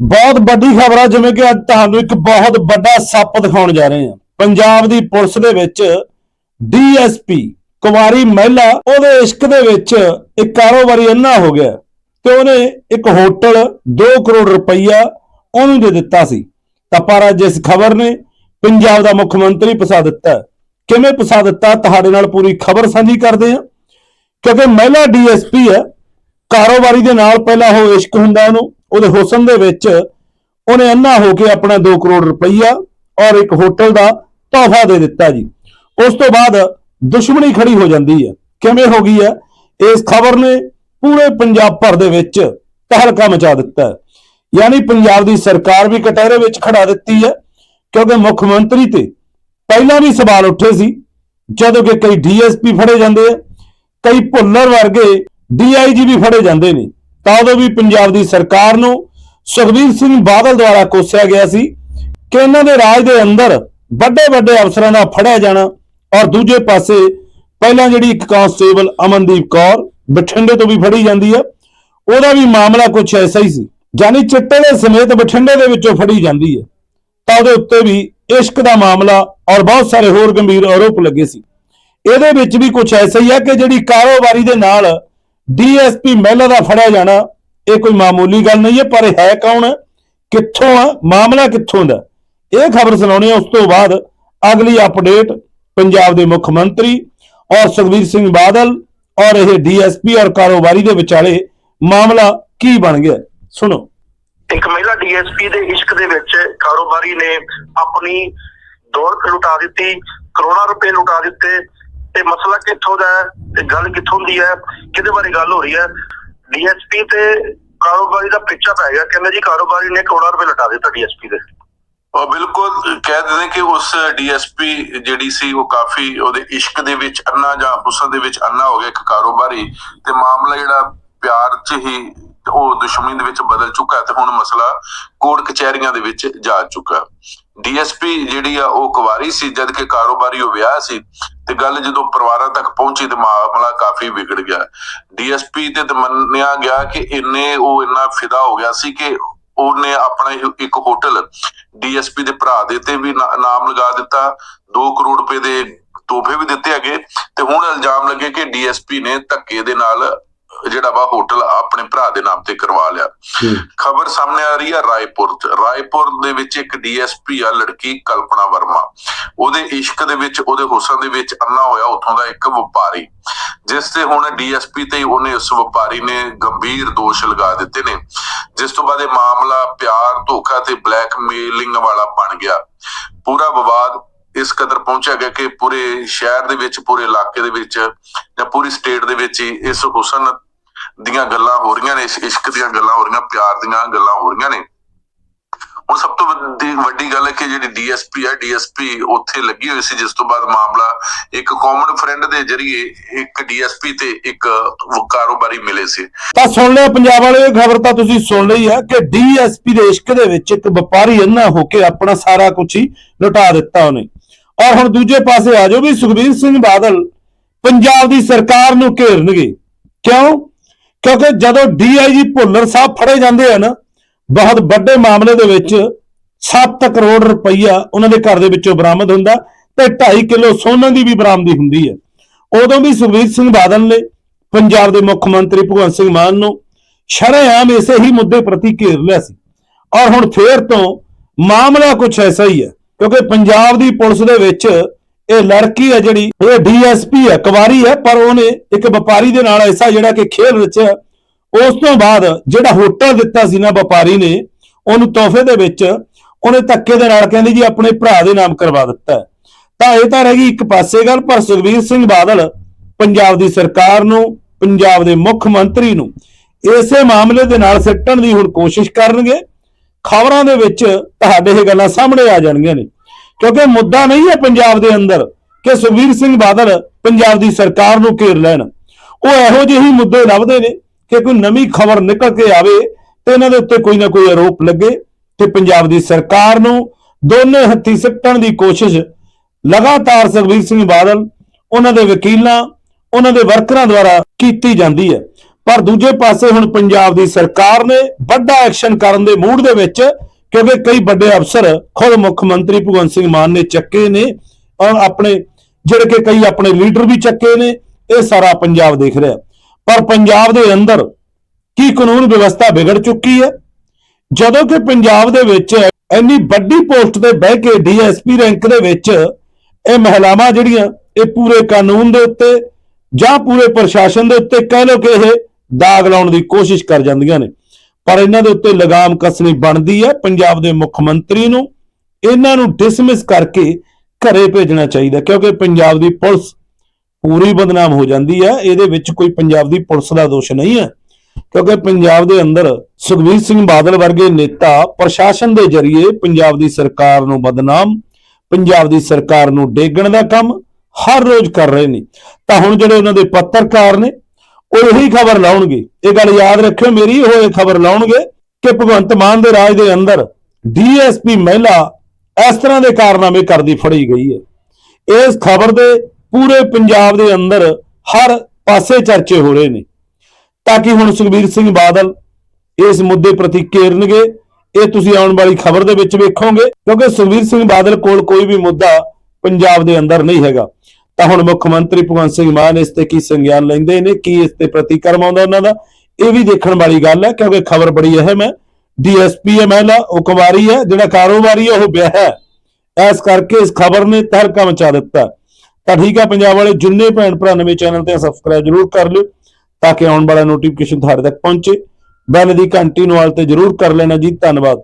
ਬਹੁਤ ਵੱਡੀ ਖਬਰ ਆ ਜਿਵੇਂ ਕਿ ਅੱਜ ਤੁਹਾਨੂੰ ਇੱਕ ਬਹੁਤ ਵੱਡਾ ਸੱਪ ਦਿਖਾਉਣ ਜਾ ਰਹੇ ਹਾਂ। ਪੰਜਾਬ ਦੀ ਪੁਲਿਸ ਦੇ ਵਿੱਚ ਡੀਐਸਪੀ ਕੁਮਾਰੀ ਮਹਿਲਾ, ਉਹਦੇ ਇਸ਼ਕ ਦੇ ਵਿੱਚ ਇੱਕ ਕਾਰੋਬਾਰੀ ਇੰਨਾ ਹੋ ਗਿਆ ਤੇ ਉਹਨੇ ਇੱਕ ਹੋਟਲ 2 ਕਰੋੜ ਰੁਪਈਆ ਉਹਨੂੰ ਦੇ ਦਿੱਤਾ ਸੀ। ਤਾਂ ਪਰ ਅੱਜ ਇਸ ਖਬਰ ਨੇ ਪੰਜਾਬ ਦਾ ਮੁੱਖ ਮੰਤਰੀ ਫਸਾ ਦਿੱਤਾ। ਕਿਵੇਂ ਫਸਾ ਦਿੱਤਾ? ਤੁਹਾਡੇ ਨਾਲ ਪੂਰੀ ਖਬਰ ਸਾਂਝੀ ਕਰਦੇ ਹਾਂ। ਕਿਉਂਕਿ ਮਹਿਲਾ ਡੀਐਸਪੀ ਹੈ, ਕਾਰੋਬਾਰੀ ਦੇ ਨਾਲ ਪਹਿਲਾਂ ਉਹ ਇਸ਼ਕ ਹੁੰਦਾ ਉਹਨੂੰ ਉਹਦੇ ਹੁਸਨ ਦੇ ਵਿੱਚ ਉਹਨੇ ਅੰਨਾ ਹੋ ਕੇ ਆਪਣਾ 2 ਕਰੋੜ ਰੁਪਈਆ ਔਰ ਇੱਕ ਹੋਟਲ ਦਾ ਤੋਹਫਾ ਦੇ ਦਿੱਤਾ ਜੀ। ਉਸ ਤੋਂ ਬਾਅਦ ਦੁਸ਼ਮਣੀ ਖੜੀ ਹੋ ਜਾਂਦੀ ਹੈ। ਕਿਵੇਂ ਹੋ ਗਈ ਹੈ? ਇਸ ਖਬਰ ਨੇ ਪੂਰੇ ਪੰਜਾਬ ਭਰ ਦੇ ਵਿੱਚ ਤਹਲਕਾ ਮਚਾ ਦਿੱਤਾ ਹੈ। ਯਾਨੀ ਪੰਜਾਬ ਦੀ ਸਰਕਾਰ ਵੀ ਕਟਹਿਰੇ ਵਿੱਚ ਖੜਾ ਦਿੱਤੀ ਹੈ, ਕਿਉਂਕਿ ਮੁੱਖ ਮੰਤਰੀ ਤੇ ਪਹਿਲਾਂ ਵੀ ਸਵਾਲ ਉੱਠੇ ਸੀ, ਜਦੋਂ ਕਿ ਕਈ ਡੀਐਸਪੀ ਫੜੇ ਜਾਂਦੇ ਆ, ਕਈ ਭੁੱਲਰ ਵਰਗੇ ਡੀਆਈਜੀ ਵੀ ਫੜੇ ਜਾਂਦੇ ਨੇ। ਤਾਂ ਉਦੋਂ ਵੀ ਪੰਜਾਬ ਦੀ ਸਰਕਾਰ ਨੂੰ ਸੁਖਬੀਰ ਸਿੰਘ ਬਾਦਲ ਦੁਆਰਾ ਕੋਸਿਆ ਗਿਆ ਸੀ ਕਿ ਇਹਨਾਂ ਦੇ ਰਾਜ ਦੇ ਅੰਦਰ ਵੱਡੇ ਵੱਡੇ ਅਫਸਰਾਂ ਦਾ ਫੜਿਆ ਜਾਣਾ ਔਰ ਦੂਜੇ ਪਾਸੇ ਪਹਿਲਾਂ ਜਿਹੜੀ ਇੱਕ ਕਾਂਸਟੇਬਲ ਅਮਨਦੀਪ ਕੌਰ ਬਠਿੰਡੇ ਤੋਂ ਵੀ ਫੜੀ ਜਾਂਦੀ ਹੈ, ਉਹਦਾ ਵੀ ਮਾਮਲਾ ਕੁਝ ਐਸਾ ਹੀ ਸੀ ਜਾਨੀ ਚਿੱਟੇ ਦੇ ਸਮੇਤ ਬਠਿੰਡੇ ਦੇ ਵਿੱਚੋਂ ਫੜੀ ਜਾਂਦੀ ਹੈ। ਤਾਂ ਉਹਦੇ ਉੱਤੇ ਵੀ ਇਸ਼ਕ ਦਾ ਮਾਮਲਾ ਔਰ ਬਹੁਤ ਸਾਰੇ ਹੋਰ ਗੰਭੀਰ ਆਰੋਪ ਲੱਗੇ ਸੀ। ਇਹਦੇ ਵਿੱਚ ਵੀ ਕੁਝ ਐਸਾ ਹੀ ਹੈ ਕਿ ਜਿਹੜੀ ਕਾਰੋਬਾਰੀ ਦੇ ਨਾਲ ਡੀਐਸਪੀ ਮਹਿਲਾ ਦਾ ਫੜਿਆ ਜਾਣਾ, ਇਹ ਕੋਈ ਮਾਮੂਲੀ ਗੱਲ ਨਹੀਂ ਹੈ, ਪਰ ਇਹ ਹੈ ਕੌਣ? ਕਿੱਥੋਂ ਆ? ਮਾਮਲਾ ਕਿੱਥੋਂ ਦਾ? ਇਹ ਖਬਰ ਸੁਣਾਉਣੀ ਹੈ, ਉਸ ਤੋਂ ਬਾਅਦ ਅਗਲੀ ਅਪਡੇਟ ਪੰਜਾਬ ਦੇ ਮੁੱਖ ਮੰਤਰੀ ਔਰ ਸੁਖਬੀਰ ਸਿੰਘ ਬਾਦਲ ਔਰ ਇਹ ਡੀਐਸਪੀ ਔਰ ਕਾਰੋਬਾਰੀ ਦੇ ਵਿਚਾਲੇ ਮਾਮਲਾ ਕੀ ਬਣ ਗਿਆ? ਸੁਣੋ। ਇੱਕ ਮਹਿਲਾ ਡੀਐਸਪੀ ਦੇ ਇਸ਼ਕ ਦੇ ਵਿੱਚ ਕਾਰੋਬਾਰੀ ਨੇ ਆਪਣੀ ਦੌਲਤ ਲੁਟਾ ਦਿੱਤੀ, ਕਰੋੜਾਂ ਰੁਪਏ ਲੁਟਾ ਦਿੱਤੇ ਤੇ ਮਸਲਾ ਕਿੱਥੋਂ ਦਾ ਹੈ ਤੇ ਗੱਲ ਕਿੱਥੋਂ ਦੀ ਹੈ, ਕਿਹਦੇ ਬਾਰੇ ਗੱਲ ਹੋ ਰਹੀ ਹੈ? ਡੀਐਸਪੀ ਤੇ ਕਾਰੋਬਾਰੀ ਦਾ ਪਿੱਛਾ ਪੈ ਗਿਆ, ਕਹਿੰਦੇ ਜੀ ਕਾਰੋਬਾਰੀ ਨੇ ਕਰੋੜਾਂ ਰੁਪਏ ਲੁਟਾ ਦਿੱਤਾ ਡੀਐਸਪੀ ਦੇ। ਉਹ ਬਿਲਕੁਲ ਕਹਿ ਦਿੰਦੇ ਕਿ ਉਸ ਡੀਐਸਪੀ ਜਿਹੜੀ ਸੀ, ਉਹ ਕਾਫੀ ਉਹਦੇ ਇਸ਼ਕ ਦੇ ਵਿੱਚ ਅੰਨਾ ਜਾਂ ਹੁਸਨ ਦੇ ਵਿੱਚ ਅੰਨਾ ਹੋ ਗਿਆ ਇੱਕ ਕਾਰੋਬਾਰੀ। ਤੇ ਮਾਮਲਾ ਜਿਹੜਾ ਪਿਆਰ 'ਚ ਹੀ ਉਹ ਦੁਸ਼ਮਣੀ ਦੇ ਵਿੱਚ ਬਦਲ ਚੁੱਕਾ ਤੇ ਹੁਣ ਮਸਲਾ ਕੋਰਟ ਕਚਹਿਰੀਆਂ ਦੇ ਵਿੱਚ ਜਾ ਚੁੱਕਾ ਡੀਐਸਪੀ ਜਿਹੜੀ ਆ, ਉਹ ਕੁਵਾਰੀ ਸੀ, ਜਦ ਕਿ ਕਾਰੋਬਾਰੀ ਉਹ ਵਿਆਹ ਸੀ। ਤੇ ਗੱਲ ਜਦੋਂ ਪਰਿਵਾਰਾਂ ਤੱਕ ਪਹੁੰਚੀ ਤੇ ਮਾਮਲਾ ਕਾਫੀ ਵਿਗੜ ਗਿਆ। ਡੀਐਸਪੀ ਤੇ ਮੰਨਿਆ ਗਿਆ ਕਿ ਇੰਨੇ ਉਹ ਇੰਨਾ ਫਿਦਾ ਹੋ ਗਿਆ ਸੀ ਕਿ ਉਹਨੇ ਆਪਣਾ ਇੱਕ ਹੋਟਲ ਡੀਐਸਪੀ ਦੇ ਭਰਾ ਦੇ ਤੇ ਵੀ ਨਾ- ਨਾਮ ਲਗਾ ਦਿੱਤਾ। 2 ਕਰੋੜ ਰੁਪਏ ਦੇ ਤੋਹਫੇ ਵੀ ਦਿੱਤੇ ਹੈਗੇ। ਤੇ ਹੁਣ ਇਲਜ਼ਾਮ ਲੱਗੇ ਕਿ ਡੀਐਸਪੀ ਨੇ ਧੱਕੇ ਦੇ ਨਾਲ ਜਿਹੜਾ ਵਾ ਹੋਟਲ ਆਪਣੇ ਭਰਾ ਦੇ ਨਾਮ ਤੇ ਕਰਵਾ ਲਿਆ। ਖਬਰ ਸਾਹਮਣੇ ਆ ਰਹੀ ਹੈ ਰਾਏਪੁਰ ਰਾਏਪੁਰ ਦੇ ਵਿੱਚ ਇੱਕ ਡੀਐਸਪੀ ਆ ਲੜਕੀ ਕਲਪਨਾ ਵਰਮਾ। ਉਹਦੇ ਇਸ਼ਕ ਦੇ ਵਿੱਚ ਉਹਦੇ ਹੁਸਨ ਦੇ ਵਿੱਚ ਅੰਨਾ ਹੋਇਆ ਉੱਥੋਂ ਦਾ ਇੱਕ ਵਪਾਰੀ। ਜਿਸ ਤੇ ਹੁਣ ਡੀਐਸਪੀ ਤੇ ਉਹਨੇ ਉਸ ਵਪਾਰੀ ਨੇ ਗੰਭੀਰ ਦੋਸ਼ ਲਗਾ ਦਿੱਤੇ ਨੇ। ਜਿਸ ਤੋਂ ਬਾਅਦ ਇਹ ਮਾਮਲਾ ਪਿਆਰ ਧੋਖਾ ਤੇ ਬਲੈਕਮੇਲਿੰਗ ਵਾਲਾ ਬਣ ਗਿਆ। ਪੂਰਾ ਵਿਵਾਦ ਇਸ ਕਦਰ ਪਹੁੰਚਿਆ ਗਿਆ ਕਿ ਪੂਰੇ ਸ਼ਹਿਰ ਦੇ ਵਿੱਚ ਪੂਰੇ ਇਲਾਕੇ ਦੇ ਵਿੱਚ ਜਾਂ ਪੂਰੀ ਸਟੇਟ ਦੇ ਵਿੱਚ ਹੀ ਇਸ ਹੁਸਨ ਦੀਆਂ ਗੱਲਾਂ ਹੋ ਰਹੀਆਂ ਨੇ, ਇਸ਼ਕ ਦੀਆਂ ਗੱਲਾਂ ਹੋ ਰਹੀਆਂ, ਪਿਆਰ ਦੀਆਂ ਗੱਲਾਂ ਹੋ ਰਹੀਆਂ ਨੇ। ਹੁਣ ਸਭ ਤੋਂ ਵੱਡੀ ਗੱਲ ਹੈ ਕਿ ਜਿਹੜੀ ਡੀਐਸਪੀ ਹੈ ਡੀਐਸਪੀ ਉੱਥੇ ਲੱਗੀ ਹੋਈ ਸੀ, ਜਿਸ ਤੋਂ ਬਾਅਦ ਮਾਮਲਾ ਇੱਕ ਕਾਮਨ ਫਰੈਂਡ ਦੇ ਜਰੀਏ ਇੱਕ ਡੀਐਸਪੀ ਤੇ ਇੱਕ ਕਾਰੋਬਾਰੀ ਮਿਲੇ ਸੀ। ਤਾਂ ਸੁਣ ਲਿਆ ਪੰਜਾਬ ਵਾਲੇ, ਇਹ ਖਬਰ ਤਾਂ ਤੁਸੀਂ ਸੁਣ ਲਈ ਹੈ ਕਿ ਡੀਐਸਪੀ ਦੇ ਇਸ਼ਕ ਦੇ ਵਿੱਚ ਇੱਕ ਵਪਾਰੀ ਅੰਨਾ ਹੋ ਕੇ ਆਪਣਾ ਸਾਰਾ ਕੁਝ ਹੀ ਲੁਟਾ ਦਿੱਤਾ ਉਹਨੇ। ਔਰ ਹੁਣ ਦੂਜੇ ਪਾਸੇ ਆ ਜਾਓ ਵੀ ਸੁਖਬੀਰ ਸਿੰਘ ਬਾਦਲ ਪੰਜਾਬ ਦੀ ਸਰਕਾਰ ਨੂੰ ਘੇਰਨਗੇ। ਕਿਉਂ? ਕਿਉਂਕਿ ਜਦੋਂ ਡੀਆਈਜੀ ਭੁੱਲਰ ਸਾਹਿਬ ਫੜੇ ਜਾਂਦੇ ਆ ਨਾ, ਬਹੁਤ ਵੱਡੇ ਮਾਮਲੇ ਦੇ ਵਿੱਚ 7 ਕਰੋੜ ਰੁਪਈਆ ਉਹਨਾਂ ਦੇ ਘਰ ਦੇ ਵਿੱਚੋਂ ਬਰਾਮਦ ਹੁੰਦਾ ਤੇ 2.5 ਕਿਲੋ ਸੋਨਾ ਦੀ ਵੀ ਬਰਾਮਦੀ ਹੁੰਦੀ ਹੈ ਉਦੋਂ ਵੀ ਸੁਖਬੀਰ ਸਿੰਘ ਬਾਦਲ ਨੇ ਪੰਜਾਬ ਦੇ ਮੁੱਖ ਮੰਤਰੀ ਭਗਵੰਤ ਸਿੰਘ ਮਾਨ ਨੂੰ ਸ਼ਰੇਆਮ ਇਸੇ ਹੀ ਮੁੱਦੇ ਪ੍ਰਤੀ ਘੇਰ ਲਿਆ ਸੀ। ਔਰ ਹੁਣ ਫੇਰ ਤੋਂ ਮਾਮਲਾ ਕੁਝ ਐਸਾ ਹੀ ਹੈ ਕਿਉਂਕਿ ਪੰਜਾਬ ਦੀ ਪੁਲਿਸ ਦੇ ਵਿੱਚ ਇਹ ਲੜਕੀ ਹੈ ਜਿਹੜੀ, ਇਹ ਡੀਐਸਪੀ ਹੈ, ਕੁਵਾਰੀ ਹੈ, ਪਰ ਉਹਨੇ ਇੱਕ ਵਪਾਰੀ ਦੇ ਨਾਲ ਐਸਾ ਜਿਹੜਾ ਕਿ ਖੇਲ ਰਚਿਆ ਉਸ ਤੋਂ ਬਾਅਦ ਜਿਹੜਾ ਹੋਟਲ ਦਿੱਤਾ ਸੀ ਨਾ ਵਪਾਰੀ ਨੇ, ਉਹਨੂੰ ਤੋਹਫੇ ਦੇ ਵਿੱਚ ਉਹਨੇ ਧੱਕੇ ਦੇ ਨਾਲ ਕਹਿੰਦੇ ਜੀ ਆਪਣੇ ਭਰਾ ਦੇ ਨਾਮ ਕਰਵਾ ਦਿੱਤਾ ਤਾਂ ਇਹ ਤਾਂ ਰਹਿ ਗਈ ਇੱਕ ਪਾਸੇ ਗੱਲ, ਪਰ ਸੁਖਬੀਰ ਸਿੰਘ ਬਾਦਲ ਪੰਜਾਬ ਦੀ ਸਰਕਾਰ ਨੂੰ, ਪੰਜਾਬ ਦੇ ਮੁੱਖ ਮੰਤਰੀ ਨੂੰ ਇਸੇ ਮਾਮਲੇ ਦੇ ਨਾਲ ਸਿੱਟਣ ਦੀ ਹੁਣ ਕੋਸ਼ਿਸ਼ ਕਰਨਗੇ। ਖਬਰਾਂ ਦੇ ਵਿੱਚ ਤੁਹਾਡੇ ਇਹ ਗੱਲਾਂ ਸਾਹਮਣੇ ਆ ਜਾਣਗੀਆਂ ਨੇ। ਕਿਉਂਕਿ ਮੁੱਦਾ ਨਹੀਂ ਹੈ ਪੰਜਾਬ ਦੇ ਅੰਦਰ ਕਿ ਸੁਖਬੀਰ ਸਿੰਘ ਬਾਦਲ ਪੰਜਾਬ ਦੀ ਸਰਕਾਰ ਨੂੰ ਘੇਰ ਲੈਣ। ਉਹ ਇਹੋ ਜਿਹੇ ਹੀ ਮੁੱਦੇ ਲੱਭਦੇ ਨੇ ਕਿ ਕੋਈ ਨਵੀਂ ਖਬਰ ਨਿਕਲ ਕੇ ਆਵੇ ਤੇ ਇਹਨਾਂ ਦੇ ਉੱਤੇ ਕੋਈ ਨਾ ਕੋਈ ਆਰੋਪ ਲੱਗੇ ਤੇ ਪੰਜਾਬ ਦੀ ਸਰਕਾਰ ਨੂੰ ਦੋਨੇ ਹੱਥੀ ਸਿੱਟਣ ਦੀ ਕੋਸ਼ਿਸ਼ ਲਗਾਤਾਰ ਸੁਖਬੀਰ ਸਿੰਘ ਬਾਦਲ, ਉਹਨਾਂ ਦੇ ਵਕੀਲਾਂ, ਉਹਨਾਂ ਦੇ ਵਰਕਰਾਂ ਦੁਆਰਾ ਕੀਤੀ ਜਾਂਦੀ ਹੈ। ਪਰ ਦੂਜੇ ਪਾਸੇ ਹੁਣ ਪੰਜਾਬ ਦੀ ਸਰਕਾਰ ਨੇ ਵੱਡਾ ਐਕਸ਼ਨ ਕਰਨ ਦੇ ਮੂਡ ਦੇ ਵਿੱਚ ਕਿਉਂਕਿ ਕਈ ਵੱਡੇ ਅਫਸਰ ਖੁਦ ਮੁੱਖ ਮੰਤਰੀ ਭਗਵੰਤ ਸਿੰਘ ਮਾਨ ਨੇ ਚੱਕੇ ਨੇ ਔਰ ਆਪਣੇ, ਜਿਹੜੇ ਕਿ ਕਈ ਆਪਣੇ ਲੀਡਰ ਵੀ ਚੱਕੇ ਨੇ, ਇਹ ਸਾਰਾ ਪੰਜਾਬ ਦੇਖ ਰਿਹਾ। ਪਰ ਪੰਜਾਬ ਦੇ ਅੰਦਰ ਕੀ ਕਾਨੂੰਨ ਵਿਵਸਥਾ ਵਿਗੜ ਚੁੱਕੀ ਹੈ? ਜਦੋਂ ਕਿ ਪੰਜਾਬ ਦੇ ਵਿੱਚ ਇੰਨੀ ਵੱਡੀ ਪੋਸਟ ਤੇ ਬਹਿ ਕੇ ਡੀਐਸਪੀ ਰੈਂਕ ਦੇ ਵਿੱਚ ਇਹ ਮਹਿਲਾਵਾਂ ਜਿਹੜੀਆਂ, ਇਹ ਪੂਰੇ ਕਾਨੂੰਨ ਦੇ ਉੱਤੇ ਜਾਂ ਪੂਰੇ ਪ੍ਰਸ਼ਾਸਨ ਦੇ ਉੱਤੇ ਕਹਿ ਲਓ ਕਿ ਇਹ ਦਾਗ ਲਾਉਣ ਦੀ ਕੋਸ਼ਿਸ਼ ਕਰ ਜਾਂਦੀਆਂ ਨੇ। ਪਰ ਇਹਨਾਂ ਦੇ ਉੱਤੇ ਲਗਾਮ ਕੱਸਣੀ ਬਣਦੀ ਹੈ, ਪੰਜਾਬ ਦੇ ਮੁੱਖ ਮੰਤਰੀ ਨੂੰ ਇਹਨਾਂ ਨੂੰ ਡਿਸਮਿਸ ਕਰਕੇ ਘਰੇ ਭੇਜਣਾ ਚਾਹੀਦਾ, ਕਿਉਂਕਿ ਪੰਜਾਬ ਦੀ ਪੁਲਿਸ ਪੂਰੀ ਬਦਨਾਮ ਹੋ ਜਾਂਦੀ ਹੈ। ਇਹਦੇ ਵਿੱਚ ਕੋਈ ਪੰਜਾਬ ਦੀ ਪੁਲਿਸ ਦਾ ਦੋਸ਼ ਨਹੀਂ ਹੈ, ਕਿਉਂਕਿ ਪੰਜਾਬ ਦੇ ਅੰਦਰ ਸੁਖਬੀਰ ਸਿੰਘ ਬਾਦਲ ਵਰਗੇ ਨੇਤਾ ਪ੍ਰਸ਼ਾਸਨ ਦੇ ਜ਼ਰੀਏ ਪੰਜਾਬ ਦੀ ਸਰਕਾਰ ਨੂੰ ਬਦਨਾਮ, ਪੰਜਾਬ ਦੀ ਸਰਕਾਰ ਨੂੰ ਡੇਗਣ ਦਾ ਕੰਮ ਹਰ ਰੋਜ਼ ਕਰ ਰਹੇ ਨੇ। ਤਾਂ ਹੁਣ ਜਿਹੜੇ ਉਹਨਾਂ ਦੇ ਪੱਤਰਕਾਰ ਨੇ ਉਹ ਇਹੀ ਖਬਰ ਲਾਉਣਗੇ। ਇਹ ਗੱਲ ਯਾਦ ਰੱਖਿਓ ਮੇਰੀ, ਉਹ ਇਹ ਖਬਰ ਲਾਉਣਗੇ ਕਿ ਭਗਵੰਤ ਮਾਨ ਦੇ ਰਾਜ ਦੇ ਅੰਦਰ ਡੀਐਸਪੀ ਮਹਿਲਾ ਇਸ ਤਰ੍ਹਾਂ ਦੇ ਕਾਰਨਾਮੇ ਕਰਦੀ ਫੜੀ ਗਈ ਹੈ। ਇਸ ਖਬਰ ਦੇ ਪੂਰੇ ਪੰਜਾਬ ਦੇ ਅੰਦਰ ਹਰ ਪਾਸੇ ਚਰਚੇ ਹੋ ਰਹੇ ਨੇ। ਤਾਂ ਕਿ ਹੁਣ ਸੁਖਬੀਰ ਸਿੰਘ ਬਾਦਲ ਇਸ ਮੁੱਦੇ ਪ੍ਰਤੀ ਕੇਰਨਗੇ ਇਹ ਤੁਸੀਂ ਆਉਣ ਵਾਲੀ ਖਬਰ ਦੇ ਵਿੱਚ ਵੇਖੋਗੇ, ਕਿਉਂਕਿ ਸੁਖਬੀਰ ਸਿੰਘ ਬਾਦਲ ਕੋਲ ਕੋਈ ਵੀ ਮੁੱਦਾ ਪੰਜਾਬ ਦੇ ਅੰਦਰ ਨਹੀਂ ਹੈਗਾ। ਤਾਂ ਹੁਣ ਮੁੱਖ ਮੰਤਰੀ ਭਗਵੰਤ ਸਿੰਘ ਮਾਨ ਇਸ ਤੇ ਕੀ ਸੰਗਿਆਨ ਲੈਂਦੇ ਨੇ, ਕੀ ਇਸ ਤੇ ਪ੍ਰਤੀਕਰਮ ਆਉਂਦਾ ਉਹਨਾਂ ਦਾ, ਇਹ ਵੀ ਦੇਖਣ ਵਾਲੀ ਗੱਲ ਹੈ, ਕਿਉਂਕਿ ਖਬਰ ਬੜੀ ਅਹਿਮ ਹੈ। ਡੀਐਸਪੀ ਹੈ ਮਹਿਲਾ, ਉਹ ਕੁਮਾਰੀ ਹੈ, ਜਿਹੜਾ ਕਾਰੋਬਾਰੀ ਹੈ, ਉਹ ਵਿਆਹ ਹੈ। ਇਸ ਕਰਕੇ ਇਸ ਖਬਰ ਨੇ ਤਹਿਲਕਾ ਮਚਾ ਦਿੱਤਾ। ਤਾਂ ਠੀਕ ਹੈ, ਪੰਜਾਬ ਵਾਲੇ ਜਿੰਨੇ ਭੈਣ ਭਰਾ ਨਵੇਂ ਚੈਨਲ ਤੇ ਸਬਸਕ੍ਰਾਈਬ ਜਰੂਰ ਕਰ ਲਿਓ, ਤਾਂ ਕਿ ਆਉਣ ਵਾਲਾ ਨੋਟੀਫਿਕੇਸ਼ਨ ਤੁਹਾਡੇ ਤੱਕ ਪਹੁੰਚੇ। ਬੈਲ ਦੀ ਘੰਟੀ ਨੂੰ ਆਲ ਤੇ ਜਰੂਰ ਕਰ ਲੈਣਾ ਜੀ, ਧੰਨਵਾਦ।